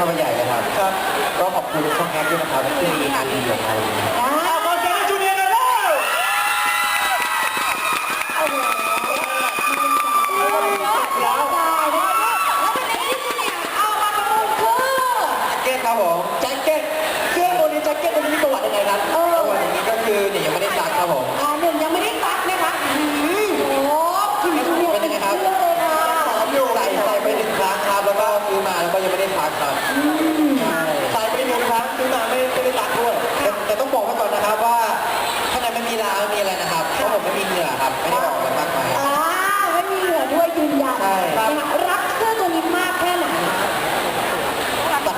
ข้าพใหญ่นะครับ ก็ขอบคุณช่องแฮกด้วยนะครับที่มีอารดีของเรา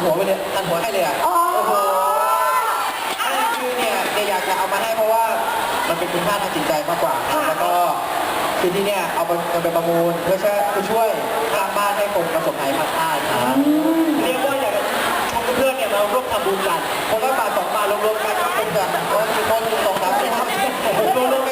หัวไปเลยตัดหัวให้เลยอะ โอ้โหอันคือเนี่ยเนี่ยอยากจะเอามาให้เพราะว่ามันเป็นคุณค่าทางจิตใจมากกว่า แล้วก็คือที่เนี่ยเอาไปเอาไปประมูลเพื่อช่วยเพื่อช่วยสร้าบ้านให้คนประสบภัยภาคใต้ครับเรียกว่าอยากชวนเพื่อนเนี่ยมาร่วมทำบุญกันคนละบาทสองบาทรวมๆกันก็เป็นแบบว่คือต้นสองสามสี่ห้าหกรวมๆกัน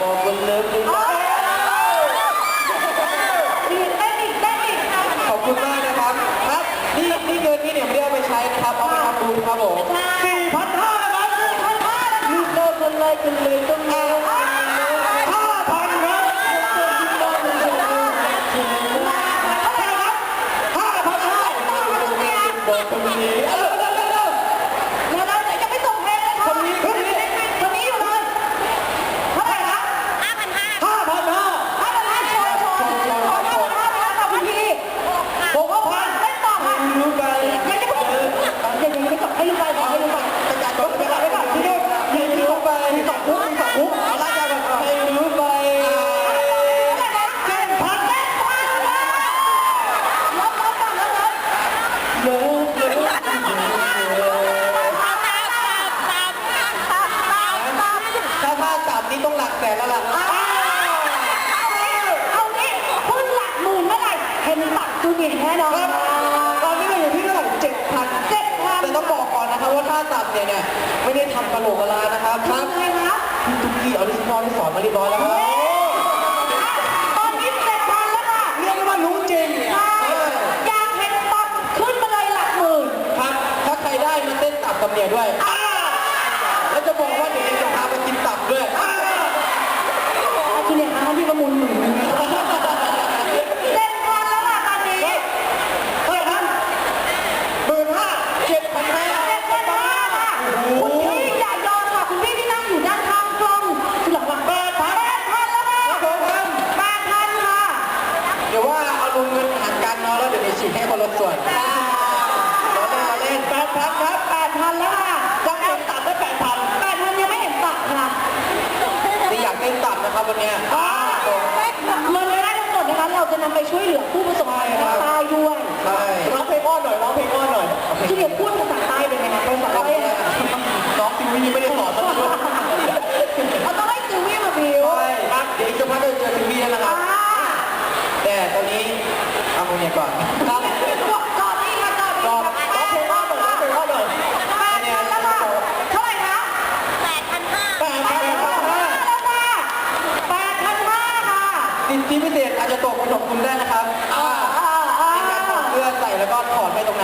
บอกคนเลิฟคุณดีเต้นอีกเต้นอีกขอบคุณมากนะครับครับนี่นี่เงินนี่เนี่ยไม่ได้เอาไปใช้นะครับเอาไปทำบุญครับผม ใคุณหญิงแน่นอนครัตอนนี้เราอยู่ที่เท่าไร่เจ็ดพันเจ็ดพันแต่ต้องบอกก่อนนะครับว่าท่าตับเนี่ยเนี่ยไม่ได้ทำกระโหลกกระลานะครับครับ ทำอะไรคะณตุ๊กกี้เอาดิซิทัลที่สอนมาเรียบร้อยแล้วครับ คนเนี้ยมันรายได้ทั้งหมดนะคะเราจะนำไปช่วยเหลือผู้ประสบภัยภาคใต้ด้วยร้องเพลงอ้อนหน่อยร้องเพลงอ้อนหน่อยที่เดี๋ยวพูดภาษาใต้เลยนไงนะภาษาใต้น้องซิมมี่ไม่ได้สอน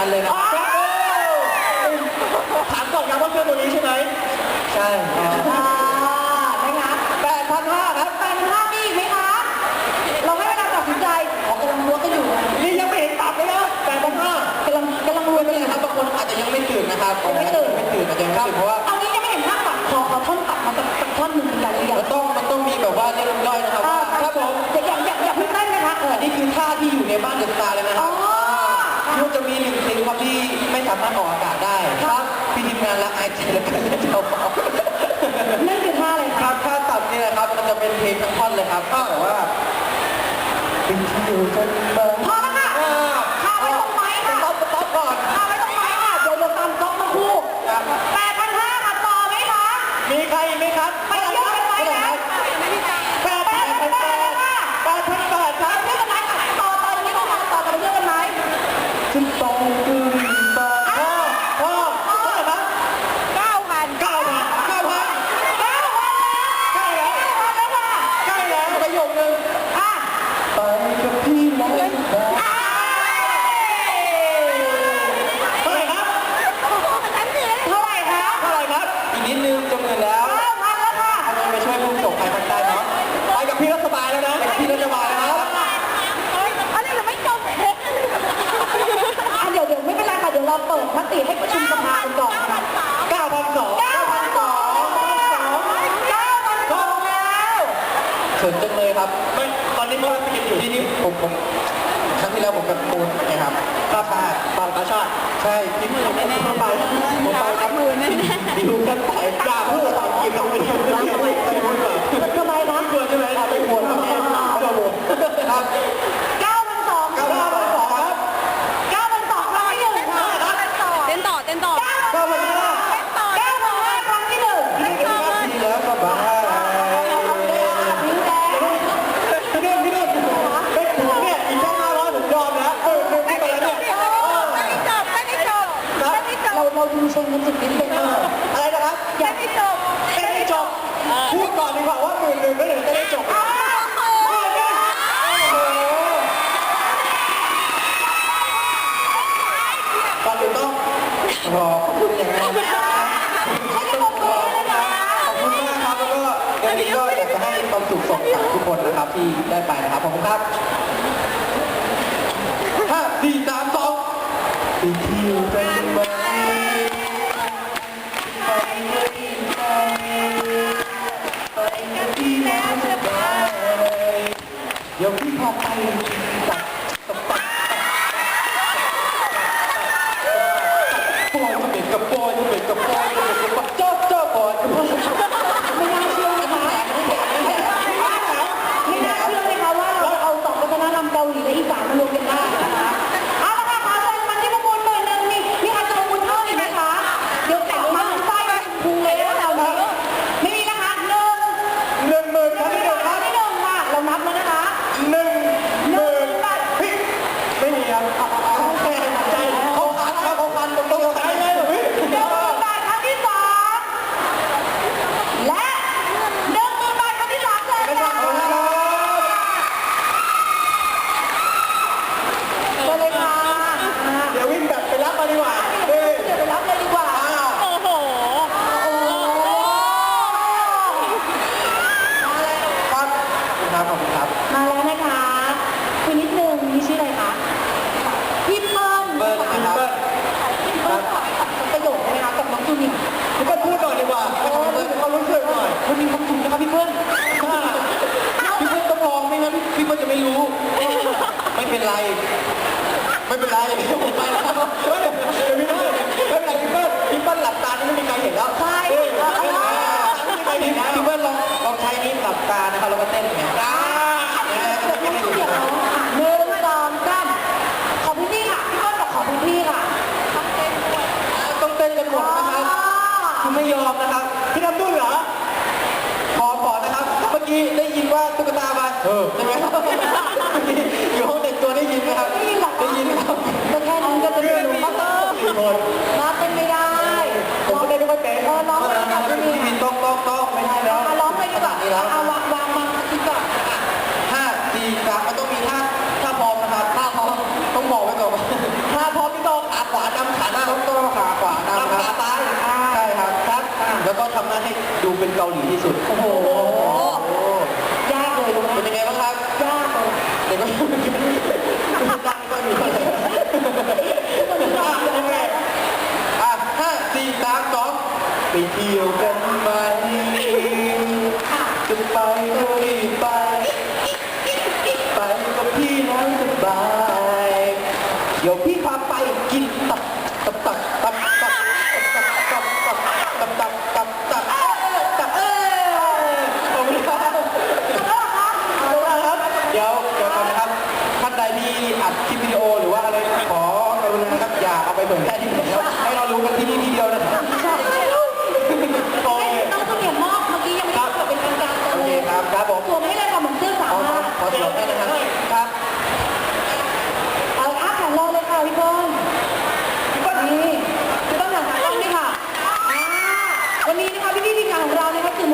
ันเลยนะถามก่อนนะว่าเครื่องตัวนี้ใช่ไหมใช่อ่านะคะแปดพันห้าแปดพันห้ามีอีไหมคะ เราให้เวลาตัดสินใจอ๋อกำลังล้วกัอยู่นี่ยังไม่เห็นตับเลยนะแปดพันห้ากำลังกำลังรวยไปเลยครับบางคนอาจจะยังไม่ตื่นนะครับยังไม่ตื่นไม่ตื่นอาจจะยังไม่ตื่นเพราะว่าเอางี้ยังไม่เห็นภาตัดขอขอท่อนตัดมาท่อนหนึ่งกันหรือยังมันต้องมันต้องมีแบบว่าเรื่องย่อยนะครับว่าครับผมอย่าอย่าอย่าเพิ่งเต้นนะคะนี่คือท่าที่อยู่ในบ้านเดอะสตาเลยนะอ๋อ บมันจะมีหนึ่งเพลงครับที่ไม่สามารถออกอากาศได้ครับพี่ทีมงานรักไอายใจเหลือเกินเจ้าของนั่นคือท่าอะไรคคะรับถ้าตัดเนี่ยนะครับมันจะเป็นเพลงทั้งท่อนเลยครับก็แบบว่าเป็นที่อยู่จนบางพอแล้วค่ะอ่าข้าไว้ตรงไม้ค่ะต๊อปต๊อปก่อนข้าไว้ตรงไม้ค่ะเดี๋ยวเดี๋ยวตามก๊อกมาคู่ครับแปดพันห้าค่ะต่อไหมคะมีใครอีกไหมครับไปเยอะกันไปนะแปด แป พั ด น พัน แป แปด ด ค่ะ แปดพันแปดครับ เรื่องกันไหมต่อต่อตรงนี้ก็มาต่อกันเรื่องกันไหม ขึ้นตรงขึ้นไป พ่อพ่อเท่าไหร่ครับ เก้าพัน เก้าพันเก้าพัน เก้าพัน ใกล้แล้ว เก้าพันแล้วค่ะ ใกล้แล้วประโยคนึง อะ ไปกับพี่แล้ว อะ เท่าไหร่ครับ เท่าไหร่คะ เท่าไหร่ครับ อีกนิดนึงจะหมื่นแล้ว เก้าพันแล้วค่ะ ทำไมไปช่วยผู้ส่งไปทางใต้เนาะ ไปกับพี่รัฐบาลแล้วนะ ไปกับพี่รัฐบาลนะครับ อันนี้ยังไม่จบอะเดี๋ยวเดี๋ยวไม่เป็นไรค่ะ เดี๋ยวเราเปิดม ติให้ประชุมสภากันก่อนค่ะเก้าพันสองเก้าพันสองเก้าพันสองแล้วเขินจังเลยครับ ไม่ตอนนี้เขาไปกินอยู่ทีนี้ผมผมครั้งที่แล้วผมกับปูนไงครับป้าพาดบางประชาติใช่ที่มือแน่ๆผมไปผมไปครับมือแน่ๆ ด้จบเราเราดูเชิงกันจุดนิดนึงอะไรนะครับอย่าให้จบไม่ได้จบพูดก่อนดีกว่าว่าหมื่นหนึ่งไม่ถึงจะได้จบก่อนอื่นต้องรอพูดอย่างไรให้กระบอกมือเลยนะขอบคุณมากครับแล้วก็เดือนนี้ก็อยากจะให้ความสุขส่งกับทุกคนนะครับที่ได้ไปนะครับขอบคุณครับห้าสี่สามสองไปเที่ยวกันไหม ดี๋ยวพี่พาไปตักตักตักปอยก็เป็นกับปอยก็เป็นกับปอยก็เป็นกับปอยเจ้าเจ้าปอย ไม่น่าเชื่อนะคะไม่น่าเชื่อนะคะว่าเราเอาสองวัฒนธรรมเกาหลีและอีสานมารวมกันได้นะคะเอาละค่ะขอเชิญมันที่ประมูลหมื่นหนึ่งนี่มีใครจะประมูลเพิ่มอีกไหมคะ เดี๋ยวกลับมาไส้พุงเลยนะเรานี้ไม่มีนะคะหนึ่ง หนึ่งหมื่นครั้งที่หนึ่งค ค รั รั้ บ งที่หนึ่งค่ะเรานับแล้วนะคะ หนึ่งหมื่น บาท พี่ไม่มีครับเอาแค่ใจเขาคันครับเขาคันตรงๆใจเลยเหรอพี่ หนึ่งหมื่นบาทครั้งที่สองและหนึ่งหมื่นบาทครั้งที่สามเลย ไม่ต้อ ค่ะ งเอาแล้วครับ เชิญเลยค่ะอ่า เดี๋ยววิ่งแบบไปรับมาดีกว่าเฮ้ย เดี๋ยวไปรับเลยดีกว่า โอ้โห โอ้โห ครับครับขอบคุณครับ มาแล้วนะคะคุยนิดนึงนี่ชื่ออะไรคะพี่เปิ้ล เบิร์นนะครับ พี่เปิ้ลฝากประโยชน์นะคะกับน้องจูเนียร์ พี่ก็พูดหน่อยดีกว่าให้เขารู้สึกเขารู้สึกหน่อย วันนี้ขอบคุณนะครับพี่เปิ้ลพี่เปิ้ลต้องลองไม่งั้นพี่เปิ้ลจะไม่รู้ ไม่ เป็นไร ไม่เป็นไรผมไปแล้วเฮ้ยเดี๋ยวพี่เปิ้ลไม่เป็นไรพี่เปิ้ลพี่เปิ้ลหลับตานี่ไม่มีใครเห็นแล้วใช่เฮ้ยเออไม่เอมีใครอเห็นแล้วพี่เปิ้ลลองลองใช้นี้หลับตานะครับแล้วก็เต้นไง ดูเป็นเกาหลีที่สุด โอ้โห ยากเลยเป็นยังไงบ้างครับ ยากเลยเดี๋ยวก็ดังก็มีอะห้าสี่สามสองไปเที่ยวกัน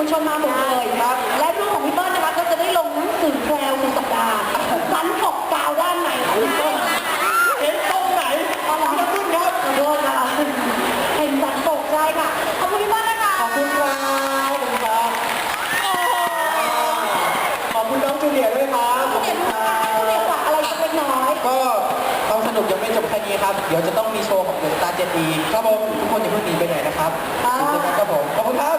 คะสื่อมวลชนมาหมดเลยครับ และรูปของพี่เบิ้ลนะคะก็จะได้ลงหนังสือแพรวในสัปดาห์สันปกกาวด้านในของพี่เบิ้ลเห็นตรงไหนอ๋อเหรอขอบคุณครับขอโทษค่ะเห็นสันปกใช่ค่ะ ขอบคุณพี่เบิ้ลนะคะขอบคุณครับขอบคุณครับขอบคุณน้องจูเนียร์ด้วยครับขอบเห็คุนณไหมครัคะคุณเด็กบฝากอะไรสักเล็กน้อยก็ความสนุกยังไม่จบแค่นี้ครับ เดี๋ยวจะต้องมีโชว์ของเดอะสตาร์เจ็ดดีครับผมทุกคนอย่าเพิ่งหนีไปไหนนะครับถึงจะนั้นครับผมขอบคุณครับ